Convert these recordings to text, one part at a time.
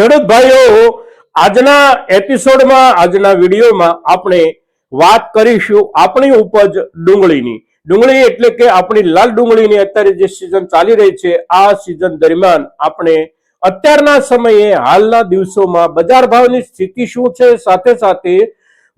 ખેડૂત ભાઈઓ આજના એપિસોડમાં, આજના વિડીયોમાં આપણે વાત કરીશું આપણી ઉપજ ડુંગળીની. ડુંગળી એટલે કે આપણી લાલ ડુંગળીની અત્યારે જે સિઝન ચાલી રહી છે, આ સિઝન દરમિયાન આપણે અત્યારના સમયે, હાલના દિવસોમાં બજાર ભાવની સ્થિતિ શું છે, સાથે સાથે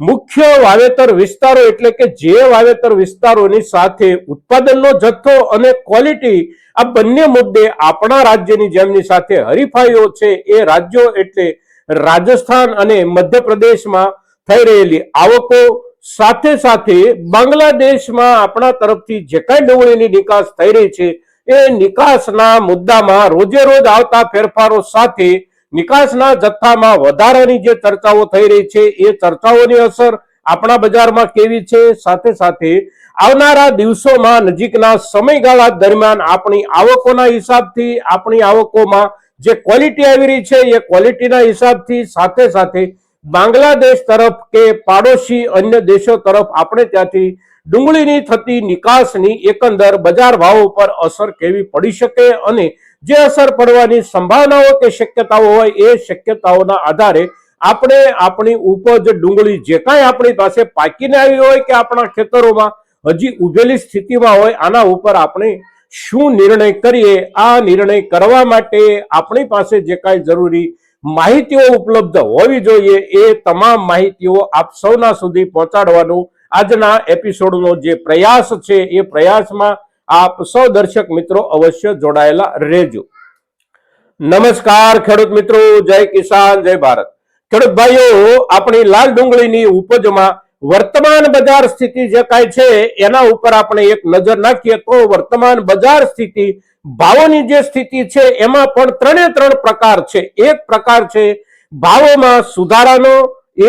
મુખ્ય વાવેતર વિસ્તારો એટલે કે જે વાવેતર વિસ્તારોની સાથે ઉત્પાદનનો જથ્થો અને ક્વોલિટી આ બંને મુદ્દે આપણા રાજ્યની જેમની સાથે હરીફાઈઓ છે એ રાજ્યો એટલે રાજસ્થાન અને મધ્યપ્રદેશમાં થઈ રહેલી આવકો સાથે સાથે બાંગ્લાદેશમાં આપણા તરફથી જે કાંઈ ડુંગળીની નિકાસ થઈ રહી છે એ નિકાસના મુદ્દામાં રોજે રોજ આવતા ફેરફારો સાથે નિકાસના જથ્થામાં વધારાની જે ચર્ચાઓ થઈ રહી છે, એ ચર્ચાઓની અસર આપણા બજારમાં કેવી છે? સાથે સાથે આવનારા દિવસોમાં નજીકના સમયગાળા દરમિયાન આપણી આવકોના હિસાબથી, આપણી આવકોમાં જે ક્વોલિટી આવી રહી છે, એ ક્વોલિટીના હિસાબથી સાથે સાથે બાંગ્લાદેશ તરફ કે પાડોશી અન્ય દેશો તરફ આપણે ત્યાંથી ડુંગળીની થતી નિકાસની એકંદર બજાર ભાવ ઉપર અસર કેવી પડી શકે અને જે અસર પડવાની સંભાવનાઓ કે શક્યતાઓ હોય એ શક્યતાઓના આધારે આપણે આપણી ઉપજ ડુંગળી જે કાંઈ આપણી પાસે પાકીને આવી હોય કે આપણા ખેતરોમાં હજી ઉભેલી સ્થિતિમાં હોય, આના ઉપર આપણે શું નિર્ણય કરીએ, આ નિર્ણય કરવા માટે આપણી પાસે જે કાંઈ જરૂરી માહિતીઓ ઉપલબ્ધ હોવી જોઈએ એ તમામ માહિતીઓ આપ સૌના સુધી પહોંચાડવાનું આજના એપિસોડનો જે પ્રયાસ છે, એ પ્રયાસમાં આપ સૌ દર્શક મિત્રો અવશ્ય જોડાયેલા રહેજો. નમસ્કાર ખેડૂત મિત્રો, જય કિસાન, જય ભારત. ખેડૂત ભાઈઓ, આપણી લાલ ડુંગળીની ઉપજમાં વર્તમાન બજાર સ્થિતિ જે કાંઈ છે, એના ઉપર આપણે એક નજર નાખીએ તો વર્તમાન બજાર સ્થિતિ, ભાવોની જે સ્થિતિ છે, એમાં પણ ત્રણે ત્રણ પ્રકાર છે. એક પ્રકાર છે ભાવોમાં સુધારાનો,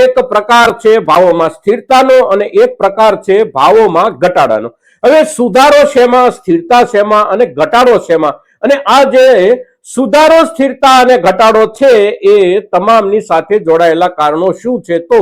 એક પ્રકાર છે ભાવોમાં સ્થિરતાનો અને એક પ્રકાર છે ભાવોમાં ઘટાડાનો. હવે સુધારો શેમાં, સ્થિરતા શેમાં અને ઘટાડો શેમાં? અને આ જે સુધારો, સ્થિરતા અને ઘટાડો છે એ તમામની સાથે જોડાયેલા કારણો શું છે? તો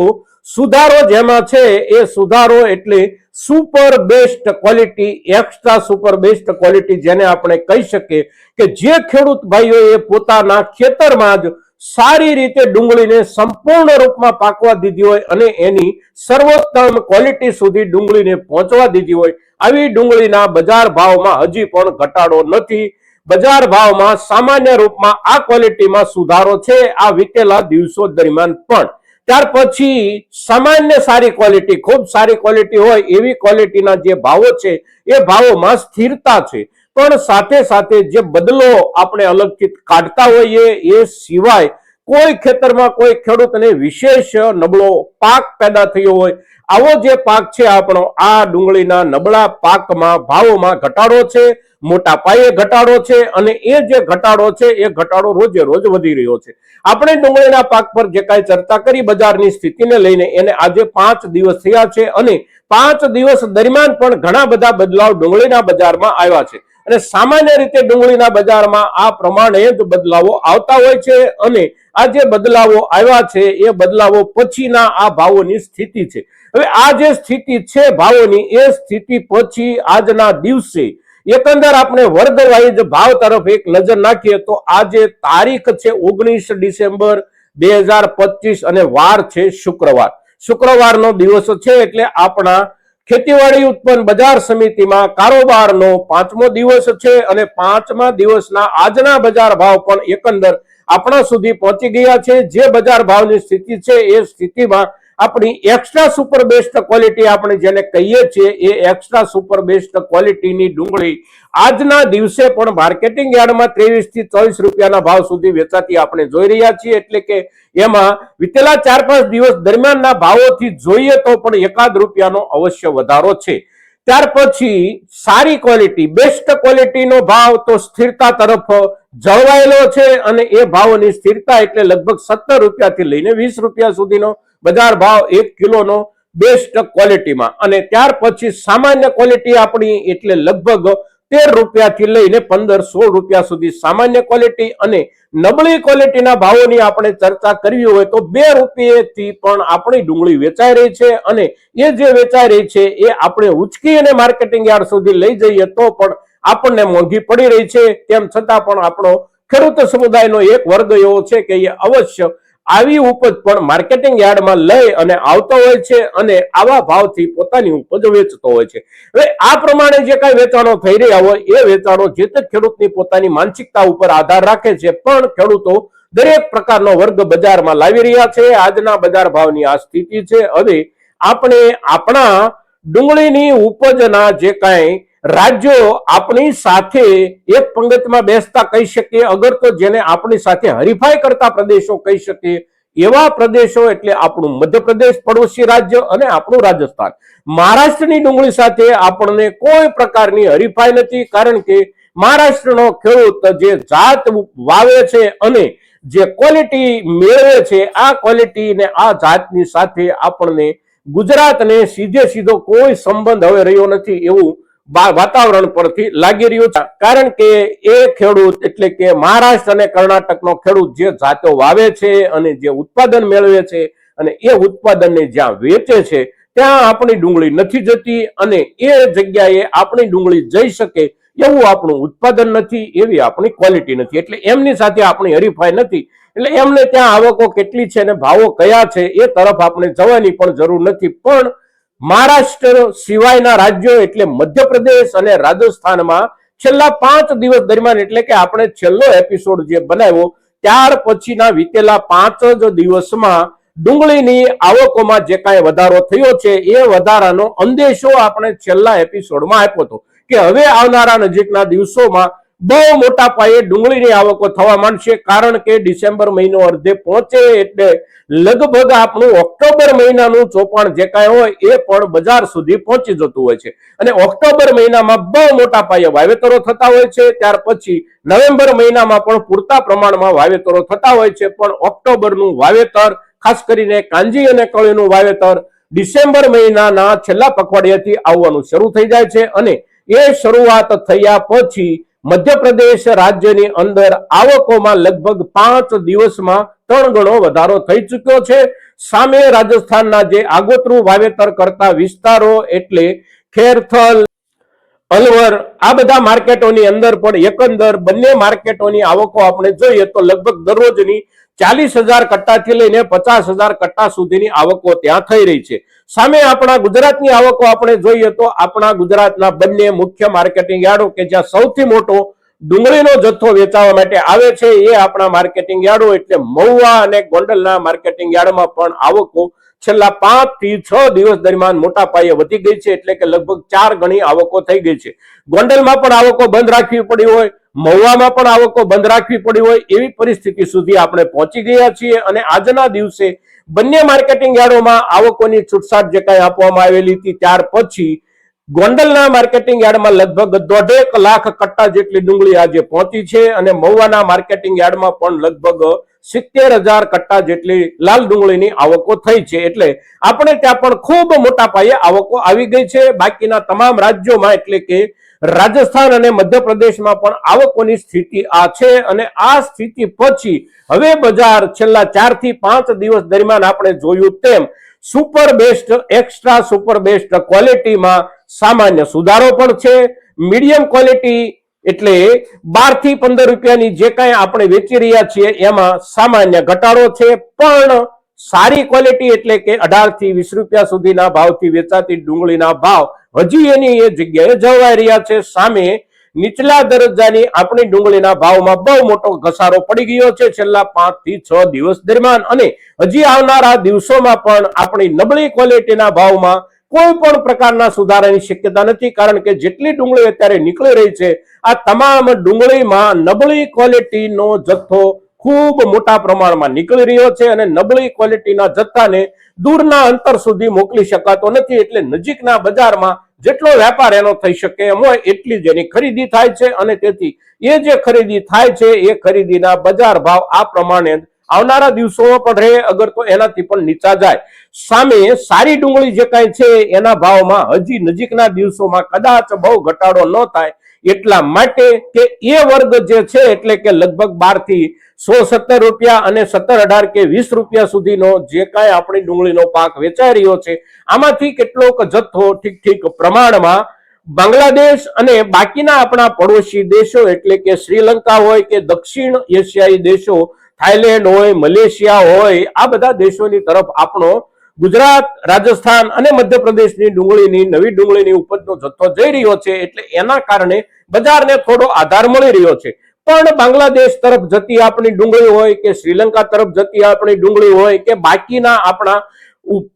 સુધારો જેમાં છે એ સુધારો એટલે super best quality extra super best quality જેને આપણે કહી શકીએ કે જે ખેડૂત ભાઈઓએ પોતાના ખેતરમાં જ સારી રીતે ડુંગળીને સંપૂર્ણ રૂપમાં પાકવા દીધી હોય અને એની સર્વોત્તમ ક્વોલિટી સુધી ડુંગળીને પહોંચવા દીધી હોય, આવી ડુંગળીના બજાર ભાવમાં હજી પણ ઘટાડો નથી. બજાર ભાવમાં સામાન્ય રૂપમાં આ ક્વોલિટીમાં સુધારો છે આ વીતેલા દિવસો દરમિયાન પણ. ત્યાર પછી સામાન્ય સારી ક્વોલિટી ખૂબ સારી ક્વોલિટી હોય એવી ક્વોલિટીના જે ભાવો છે, એ ભાવોમાં સ્થિરતા છે. પણ સાથે સાથે જે બદલો આપણે અલગથી કાઢતા હોઈએ એ સિવાય કોઈ ખેતરમાં કોઈ ખેડૂતને વિશેષ નબળો પાક પેદા થયો હોય, આવો જે પાક છે આપણો, આ ડુંગળીના નબળા પાકમાં ભાવોમાં ઘટાડો છે, મોટા પાયે ઘટાડો છે અને એ જે ઘટાડો છે, એ ઘટાડો રોજે રોજ વધી રહ્યો છે. આપણે ડુંગળીના પાક પર જે કાંઈ ચર્ચા કરી બજારની સ્થિતિને લઈને, એને આજે પાંચ દિવસ થયા છે અને પાંચ દિવસ દરમિયાન પણ ઘણા બધા બદલાવ ડુંગળીના બજારમાં આવ્યા છે. અને સામાન્ય રીતે ડુંગળીના બજારમાં આ પ્રમાણે જ બદલાવો આવતા હોય છે અને આ જે બદલાવો આવ્યા છે, એ બદલાવો પછીના આ ભાવોની સ્થિતિ છે. હવે આ જે સ્થિતિ છે ભાવોની, એ સ્થિતિ પછી આજના દિવસે એકંદર આપણે વર્ગ વાઇઝ ભાવ તરફ એક નજર નાખીએ તો આજે તારીખ છે ઓગણીસ ડિસેમ્બર બે હજાર પચીસ અને વાર છે શુક્રવાર. શુક્રવારનો દિવસ છે એટલે આપણા ખેતીવાડી ઉત્પન્ન બજાર સમિતિમાં કારોબારનો પાંચમો દિવસ છે અને પાંચમા દિવસના આજના બજાર ભાવ પણ એકંદર આપણા સુધી પહોંચી ગયા છે. જે બજાર ભાવની સ્થિતિ છે એ સ્થિતિમાં આપણી એક્સ્ટ્રા સુપર બેસ્ટ ક્વોલિટી આપણે જેને કહીએ છીએ, એ એક્સ્ટ્રા સુપર બેસ્ટ ક્વોલિટીની ડુંગળી આજના દિવસે પણ માર્કેટિંગ યાર્ડમાં ત્રેવીસથી ચોવીસ રૂપિયાના ભાવ સુધી વેચાતી આપણે જોઈ રહ્યા છીએ. એટલે કે એમાં વિતેલા ચાર પાંચ દિવસ દરમિયાનના ભાવોથી જોઈએ તો પણ એકાદ રૂપિયાનો અવશ્ય વધારો છે. ત્યાર પછી સારી ક્વોલિટી બેસ્ટ ક્વોલિટીનો ભાવ તો સ્થિરતા તરફ જળવાયેલો છે અને એ ભાવની સ્થિરતા એટલે લગભગ સત્તર રૂપિયાથી લઈને વીસ રૂપિયા સુધીનો બજાર ભાવ એક કિલોનો બેસ્ટ ક્વોલિટીમાં અને ત્યાર પછી સામાન્ય ક્વોલિટી આપણી એટલે લગભગ તેર રૂપિયાથી લઈને પંદર સોળ રૂપિયા સુધી સામાન્ય ક્વોલિટી અને નબળી ક્વોલિટીના ભાવોની આપણે ચર્ચા કરવી હોય તો બે રૂપિયેથી પણ આપણી ડુંગળી વેચાઈ રહી છે અને એ જે વેચાઈ રહી છે એ આપણે ઉચકી અને માર્કેટિંગ યાર્ડ સુધી લઈ જઈએ તો પણ આપણને મોંઘી પડી રહી છે. તેમ છતાં પણ આપણો ખેડૂત સમુદાયનો એક વર્ગ એવો છે કે એ અવશ્ય આવી ઉપજ પણ માર્કેટિંગ યાર્ડમાં લઈ અને આવતો હોય છે અને આવા ભાવથી પોતાની ઉપજ વેચતો હોય છે. હવે આ પ્રમાણે જે કાંઈ વેચાણો થઈ રહ્યા હોય, એ વેચાણો જે તે ખેડૂતની પોતાની માનસિકતા ઉપર આધાર રાખે છે. પણ ખેડૂતો દરેક પ્રકારનો વર્ગ બજારમાં લાવી રહ્યા છે. આજના બજાર ભાવની આ સ્થિતિ છે. હવે આપણે આપણા ડુંગળીની ઉપજના જે કાંઈ રાજ્યો આપણી સાથે એક પંગતમાં બેસતા કહી શકીએ અગર તો જેને આપણી સાથે હરીફાઈ કરતા પ્રદેશો કહી શકીએ એવા પ્રદેશો એટલે આપણું મધ્યપ્રદેશ, પડોશી રાજ્ય અને આપણું રાજસ્થાન. મહારાષ્ટ્રની ડુંગળી સાથે આપણને કોઈ પ્રકારની હરીફાઈ નથી, કારણ કે મહારાષ્ટ્રનો ખેડૂત જે જાત વાવે છે અને જે ક્વોલિટી મેળવે છે, આ ક્વોલિટી ને આ જાતની સાથે આપણને ગુજરાતને સીધે સીધો કોઈ સંબંધ હવે રહ્યો નથી એવું વાતાવરણ પરથી લાગી રહ્યું છે. કારણ કે એ ખેડૂત એટલે કે મહારાષ્ટ્ર અને કર્ણાટકનો ખેડૂત જે જાતો વાવે છે અને જે ઉત્પાદન મેળવે છે અને એ ઉત્પાદનને જ્યાં વેચે છે, ત્યાં આપણી ડુંગળી નથી જતી અને એ જગ્યાએ આપણી ડુંગળી જઈ શકે એવું આપણું ઉત્પાદન નથી, એવી આપણી ક્વોલિટી નથી. એટલે એમની સાથે આપણી હરીફાઈ નથી. એટલે એમને ત્યાં આવકો કેટલી છે અને ભાવો કયા છે એ તરફ આપણે જવાની પણ જરૂર નથી. પણ મહારાષ્ટ્ર સિવાયના રાજ્યો એટલે મધ્યપ્રદેશ અને રાજસ્થાનમાં છેલ્લા પાંચ દિવસ દરમિયાન એટલે કે આપણે છેલ્લો એપિસોડ જે બનાવ્યો, ત્યાર પછીના વીતેલા પાંચ જ દિવસમાં ડુંગળીની આવકોમાં જે કાંઈ વધારો થયો છે, એ વધારાનો અંદેશો આપણે છેલ્લા એપિસોડમાં આપ્યો હતો. કે હવે આવનારા નજીકના દિવસોમાં બહુ મોટા પાયે ડુંગળીની આવકો થવા માંડશે, કારણ કે ડિસેમ્બર મહિનો અર્ધે પહોંચે એટલે લગભગ આપણું ઓક્ટોબર મહિનાનું ચોપાણ જે કાંઈ હોય એ પણ બજાર સુધી પહોંચી જતું હોય છે. અને ઓક્ટોબર મહિનામાં બહુ મોટા પાયે વાવેતરો થતા હોય છે, ત્યાર પછી નવેમ્બર મહિનામાં પણ પૂરતા પ્રમાણમાં વાવેતરો થતા હોય છે, પણ ઓક્ટોબરનું વાવેતર, ખાસ કરીને કાંજી અને કળીનું વાવેતર, ડિસેમ્બર મહિનાના છેલ્લા પખવાડિયાથી આવવાનું શરૂ થઈ જાય છે અને એ શરૂઆત થયા પછી મધ્યપ્રદેશ રાજ્યની અંદર આવકોમાં લગભગ પાંચ દિવસમાં ત્રણ ગણો વધારો થઈ ચૂક્યો છે. સામે રાજસ્થાનના જે આગોતરું વાવેતર કરતા વિસ્તારો એટલે ખેરથલ, અલવર, આ બધા માર્કેટોની અંદર પણ એકંદર બંને માર્કેટોની આવકો આપણે જોઈએ તો લગભગ દરરોજની ચાલીસ હજાર કટ્ટાથી લઈને પચાસ હજાર કટ્ટા સુધીની આવકો ત્યાં થઈ રહી છે. સામે આપણા ગુજરાતની આવકો આપણે જોઈએ તો આપણા ગુજરાતના બંને મુખ્ય માર્કેટિંગ યાર્ડો કે જ્યાં સૌથી મોટો ડુંગળીનો જથ્થો વેચાવા માટે આવે છે એ આપણા માર્કેટિંગ યાર્ડો એટલે મહુવા અને ગોંડલના માર્કેટિંગ યાર્ડમાં પણ આવકો છેલ્લા પાંચથી છ દિવસ દરમિયાન મોટા પાયે વધી ગઈ છે એટલે કે લગભગ ચાર ગણી આવકો થઈ ગઈ છે. ગોંડલમાં પણ આવકો બંધ રાખવી પડી હોય, મહુવામાં પણ આવકો બંધ રાખવી પડી હોય એવી પરિસ્થિતિ સુધી આપણે પહોંચી ગયા છીએ અને આજના દિવસે બંને માર્કેટિંગ યાર્ડોમાં આવકોની છૂટછાટ જે કાંઈ આપવામાં આવેલી હતી, ત્યાર પછી ગોંડલના માર્કેટિંગ યાર્ડમાં લગભગ દોઢેક લાખ કટ્ટા જેટલી ડુંગળી આજે પહોંચી છે અને મહુવાના માર્કેટિંગ યાર્ડમાં પણ લગભગ સિત્તેર હજાર કટ્ટા જેટલી લાલ ડુંગળીની આવકો થઈ છે. એટલે આપણે ત્યાં પણ ખૂબ મોટા પાયે આવકો આવી ગઈ છે. બાકીના તમામ રાજ્યોમાં એટલે કે રાજસ્થાન અને મધ્યપ્રદેશમાં પણ આવકોની સ્થિતિ આ છે અને આ સ્થિતિ પછી હવે બજાર છેલ્લા ચારથી પાંચ દિવસ દરમિયાન આપણે જોયું તેમ super best extra super best ક્વોલિટીમાં સામાન્ય સુધારો પણ છે. મીડિયમ ક્વોલિટી એટલે બારથી પંદર રૂપિયાની જે કાંઈ આપણે વેચી રહ્યા છીએ એમાં સામાન્ય ઘટાડો છે. પણ સારી ક્વોલિટી એટલે કે અઢારથી વીસ રૂપિયા સુધીના ભાવથી વેચાતી ડુંગળીના ભાવ હજી એની એ જગ્યાએ જળવાઈ રહ્યા છે. સામે નીચલા દરજ્જાની આપણી ડુંગળીના ભાવમાં બહુ મોટો ઘસારો પડી ગયો છે છેલ્લા પાંચથી છ દિવસ દરમિયાન. અને હજી આવનારા દિવસોમાં પણ આપણી નબળી ક્વોલિટીના ભાવમાં કોઈ પણ પ્રકારના સુધારાની શક્યતા નથી. કારણ કે જેટલી ડુંગળી અત્યારે નીકળી રહી છે, આ તમામ ડુંગળીમાં નબળી ક્વોલિટીનો જથ્થો ખૂબ મોટા પ્રમાણમાં નીકળી રહ્યો છે અને નબળી ક્વોલિટીના જથ્થાને દૂરના અંતર સુધી મોકલી શકાતો નથી એટલે નજીકના બજારમાં જેટલો વેપાર એનો થઈ શકે એમ હોય એટલી જ એની ખરીદી થાય છે અને તેથી એ જે ખરીદી થાય છે એ ખરીદીના બજાર ભાવ આ પ્રમાણે આવનારા દિવસોમાં પણ રહે, અગર તો એનાથી પણ નીચા જાય. સામે સારી ડુંગળી જે કાંઈ છે એના ભાવમાં હજી નજીકના દિવસોમાં કદાચ બહુ ઘટાડો ન થાય એટલા માટે કે એ વર્ગ જે છે એટલે કે લગભગ બારથી સો સત્તર રૂપિયા અને સત્તર અઢાર કે વીસ રૂપિયા સુધીનો જે કાંઈ આપણી ડુંગળીનો પાક વેચાઈ રહ્યો છે, આમાંથી કેટલોક જથ્થો ઠીક ઠીક પ્રમાણમાં બાંગ્લાદેશ અને બાકીના આપણા પડોશી દેશો એટલે કે શ્રીલંકા હોય કે દક્ષિણ એશિયાઈ દેશો થાઈલેન્ડ હોય, મલેશિયા હોય, આ બધા દેશોની તરફ આપણો ગુજરાત, રાજસ્થાન અને મધ્યપ્રદેશની ડુંગળીની, નવી ડુંગળીની ઉપજનો જથ્થો જઈ રહ્યો છે, એટલે એના કારણે બજારને થોડો આધાર મળી રહ્યો છે. પણ બાંગ્લાદેશ તરફ જતી આપણી ડુંગળી હોય કે શ્રીલંકા તરફ જતી આપણી ડુંગળી હોય કે બાકીના આપણા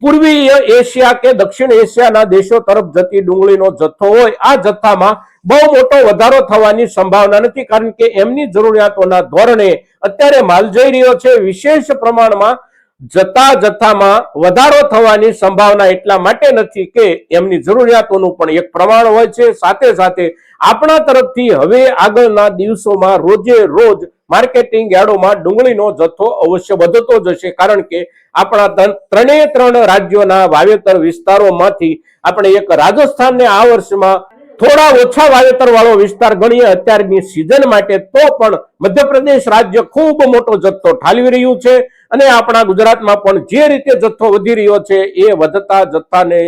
પૂર્વીય એશિયા કે દક્ષિણ એશિયાના દેશો તરફ જતી ડુંગળીનો જથ્થો હોય, આ જથ્થામાં બહુ મોટો વધારો થવાની સંભાવના નથી. કારણ કે એમની જરૂરિયાતોના ધોરણે અત્યારે માલ જઈ રહ્યો છે. વિશેષ પ્રમાણમાં જતા જથ્થામાં વધારો થવાની સંભાવના એટલા માટે નથી કે એમની જરૂરિયાતોનું પણ એક પ્રમાણ હોય છે. સાથે સાથે આપણા તરફથી હવે આગળના દિવસોમાં રોજે રોજ માર્કેટિંગ યાર્ડોમાં ડુંગળીનો જથ્થો અવશ્ય વધતો જશે. કારણ કે આપણા ત્રણ- ત્રણ રાજ્યોના વાવેતર વિસ્તારોમાંથી આપણે એક રાજસ્થાનને આ વર્ષમાં થોડા ઓછા વાવેતર વાળો વિસ્તાર ગણીએ અત્યારની સિઝન માટે તો પણ મધ્યપ્રદેશ રાજ્ય ખૂબ મોટો જથ્થો ઠાલવી રહ્યું છે. અને આપણા ગુજરાતમાં પણ જે રીતે જથ્થો વધી રહ્યો છે, એ વધતા જથ્થાને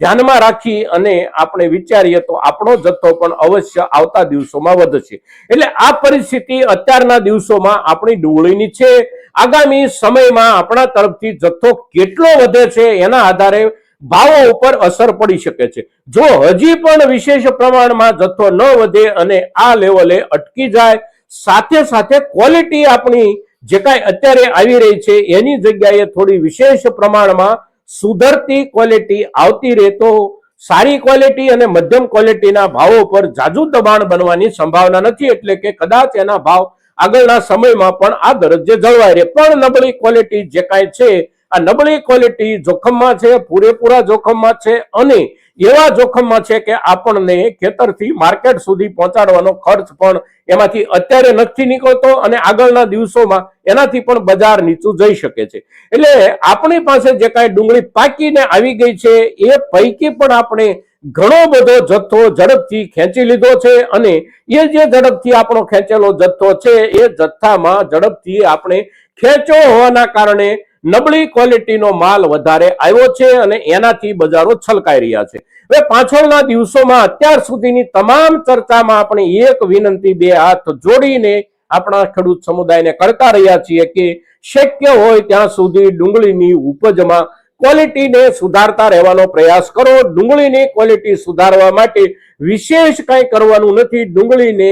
ધ્યાનમાં રાખી અને આપણે વિચારીએ તો આપણો જથ્થો પણ અવશ્ય આવતા દિવસોમાં વધશે. એટલે આ પરિસ્થિતિ અત્યારના દિવસોમાં આપણી ડુંગળીની છે. આગામી સમયમાં આપણા તરફથી જથ્થો કેટલો વધે છે એના આધારે ભાવો ઉપર અસર પડી શકે છે. જો હજી પણ વિશેષ પ્રમાણમાં જથ્થો ન વધે અને આ લેવલે અટકી જાય, સાથે સાથે ક્વોલિટી આપણી જે કાંઈ અત્યારે આવી રહી છે, એની જગ્યાએ થોડી વિશેષ પ્રમાણમાં સુધરતી ક્વોલિટી આવતી રહે તો સારી ક્વોલિટી અને મધ્યમ ક્વોલિટીના ભાવો પર જાજુ દબાણ બનવાની સંભાવના નથી, એટલે કે કદાચ એના ભાવ આગળના સમયમાં પણ આ દરજ્જે જળવાય રહે. પણ નબળી ક્વોલિટી જે કાંઈ છે આ નબળી ક્વોલિટી જોખમમાં છે, પૂરેપૂરા જોખમમાં છે અને એવા જોખમમાં છે કે આપણને ખેતરથી માર્કેટ સુધી પહોંચાડવાનો ખર્ચ પણ એમાંથી અત્યારે નથી નીકળતો અને આગળના દિવસોમાં એનાથી પણ બજાર નીચું જઈ શકે છે. એટલે આપણી પાસે જે કાંઈ ડુંગળી પાકીને આવી ગઈ છે, એ પૈકી પણ આપણે ઘણો બધો જથ્થો ઝડપથી ખેંચી લીધો છે અને એ જે ઝડપથી આપણો ખેંચેલો જથ્થો છે, એ જથ્થામાં ઝડપથી આપણે ખેંચો હોવાના કારણે નબળી ક્વોલિટીનો માલ વધારે આવ્યો છે અને એનાથી બજારો છલકાઈ રહ્યા છે. હવે પાછળના દિવસોમાં અત્યાર સુધીની તમામ ચર્ચામાં આપણે એક વિનંતી બે હાથ જોડીને આપણા ખેડૂત સમુદાયને કરતા રહ્યા છીએ કે શક્ય હોય ત્યાં સુધી ડુંગળીની ઉપજમાં ક્વોલિટીને સુધારતા રહેવાનો પ્રયાસ કરો. ડુંગળીની ક્વોલિટી સુધારવા માટે વિશેષ કંઈ કરવાનું નથી. ડુંગળીને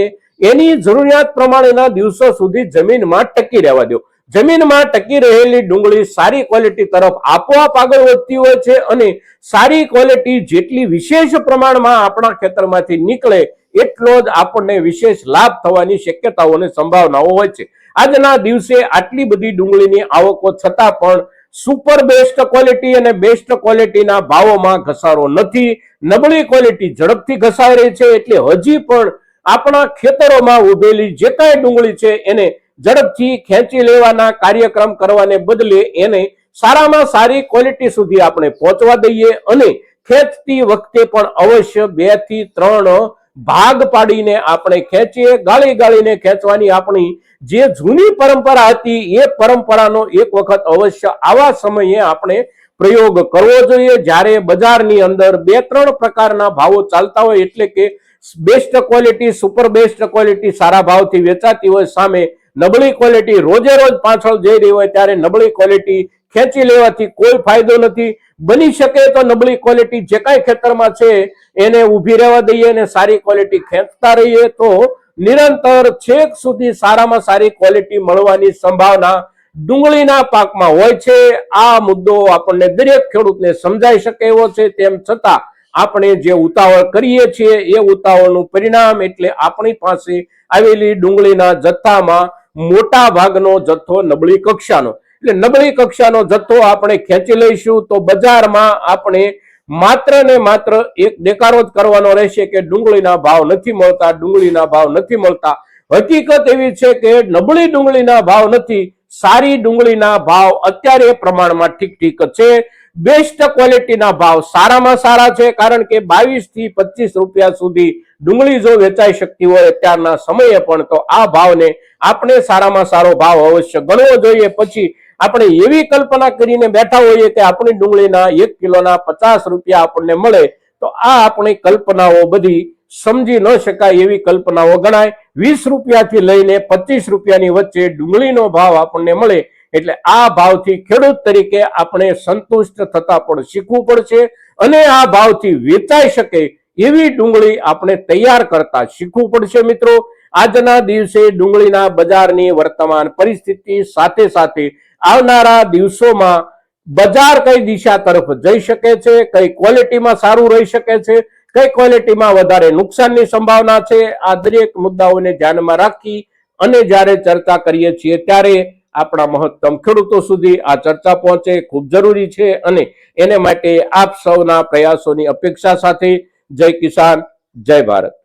એની જરૂરિયાત પ્રમાણેના દિવસો સુધી જમીનમાં ટકી રહેવા દો. જમીનમાં ટકી રહેલી ડુંગળી સારી ક્વોલિટી તરફ આપોઆપ આગળ વધતી હોય છે અને સારી ક્વોલિટી જેટલી વિશેષ પ્રમાણમાં આપણા ખેતરમાંથી નીકળે એટલો જ આપણને વિશેષ લાભ થવાની શક્યતાઓ અને સંભાવનાઓ હોય છે. આજના દિવસે આટલી બધી ડુંગળીની આવકો છતાં પણ સુપર બેસ્ટ ક્વોલિટી અને બેસ્ટ ક્વોલિટીના ભાવોમાં ઘસારો નથી. નબળી ક્વોલિટી ઝડપથી ઘસાઈ રહી છે એટલે હજી પણ આપણા ખેતરોમાં ઉભેલી જે કાંઈ ડુંગળી છે એને ઝડપથી ખેંચી લેવાના કાર્યક્રમ કરવાને બદલે એને સારામાં સારી ક્વોલિટી સુધી આપણે પહોંચવા દઈએ અને ખેંચતી વખતે પણ અવશ્ય બેથી ત્રણ ભાગ પાડીને આપણે ખેંચીએ, ગાળી ગાળીને ખેંચવાની આપણી જે જૂની પરંપરા હતી એ પરંપરાનો એક વખત અવશ્ય આવા સમયે આપણે પ્રયોગ કરવો જોઈએ. જ્યારે બજારની અંદર બે ત્રણ પ્રકારના ભાવો ચાલતા હોય એટલે કે best quality super best quality સારા ભાવથી વેચાતી હોય સામે નબળી ક્વોલિટી રોજે રોજ પાછળ જઈ રહી હોય ત્યારે નબળી ક્વોલિટી ખેંચી લેવાથી કોઈ ફાયદો નથી. બની શકે તો નબળી ક્વોલિટી જે કાંઈ ખેતરમાં છે એને ઊભી રહેવા દઈએ અને સારી ક્વોલિટી ખેંચતા રહીએ તો નિરંતર છેક સુધી સારામાં સારી ક્વોલિટી મળવાની સંભાવના ડુંગળીના પાકમાં હોય છે. આ મુદ્દો આપણને દરેક ખેડૂતને સમજાઈ શકે એવો છે. તેમ છતાં આપણે જે ઉતાવળ કરીએ છીએ એ ઉતાવળનું પરિણામ એટલે આપણી પાસે આવેલી ડુંગળીના જથ્થામાં મોટા ભાગનો જથ્થો નબળી કક્ષાનો. એટલે નબળી કક્ષાનો જથ્થો આપણે ખેંચી લઈશું તો બજારમાં આપણે માત્ર ને માત્ર એક દેકારો જ કરવાનો રહેશે કે ડુંગળીના ભાવ નથી મળતા, ડુંગળીના ભાવ નથી મળતા. હકીકત એવી છે કે નબળી ડુંગળીના ભાવ નથી, સારી ડુંગળીના ભાવ અત્યારે પ્રમાણમાં ઠીક ઠીક છે. બેસ્ટ ક્વોલિટીના ભાવ સારામાં સારા છે કારણ કે બાવીસથી પચીસ રૂપિયા સુધી ડુંગળી જો વેચાઈ શકતી હોય અત્યારના સમયે પણ તો આ ભાવને આપણે સારામાં સારો ભાવ અવશ્ય ગણવો જોઈએ. પછી આપણે એવી કલ્પના કરીને બેઠા હોઈએ કે આપણી ડુંગળીના એક કિલોના પચાસ રૂપિયા આપણને મળે, તો આ આપણી કલ્પનાઓ બધી સમજી ન શકાય એવી કલ્પનાઓ ગણાય. વીસ રૂપિયાથી લઈને પચીસ રૂપિયાની વચ્ચે ડુંગળીનો ભાવ આપણને મળે, એટલે આ ભાવથી ખેડૂત તરીકે આપણે સંતુષ્ટ થતા પણ શીખવું પડશે અને આ ભાવથી વેચાઈ શકે એવી ડુંગળી આપણે તૈયાર કરતા શીખવું પડશે મિત્રો. આજના દિવસે ડુંગળીના બજારની વર્તમાન પરિસ્થિતિ સાથે સાથે આવનારા દિવસોમાં બજાર કઈ દિશા તરફ જઈ શકે છે, કઈ ક્વોલિટીમાં સારું રહી શકે છે, કઈ ક્વોલિટીમાં વધારે નુકસાનની સંભાવના છે, આ દરેક મુદ્દાઓને ધ્યાનમાં રાખી અને જ્યારે ચર્ચા કરીએ છીએ ત્યારે આપણા મહત્તમ ખેડૂતો સુધી આ ચર્ચા પહોંચે, ખૂબ જરૂરી છે અને એને માટે આપ સૌના પ્રયાસોની અપેક્ષા સાથે જય કિસાન જય ભારત.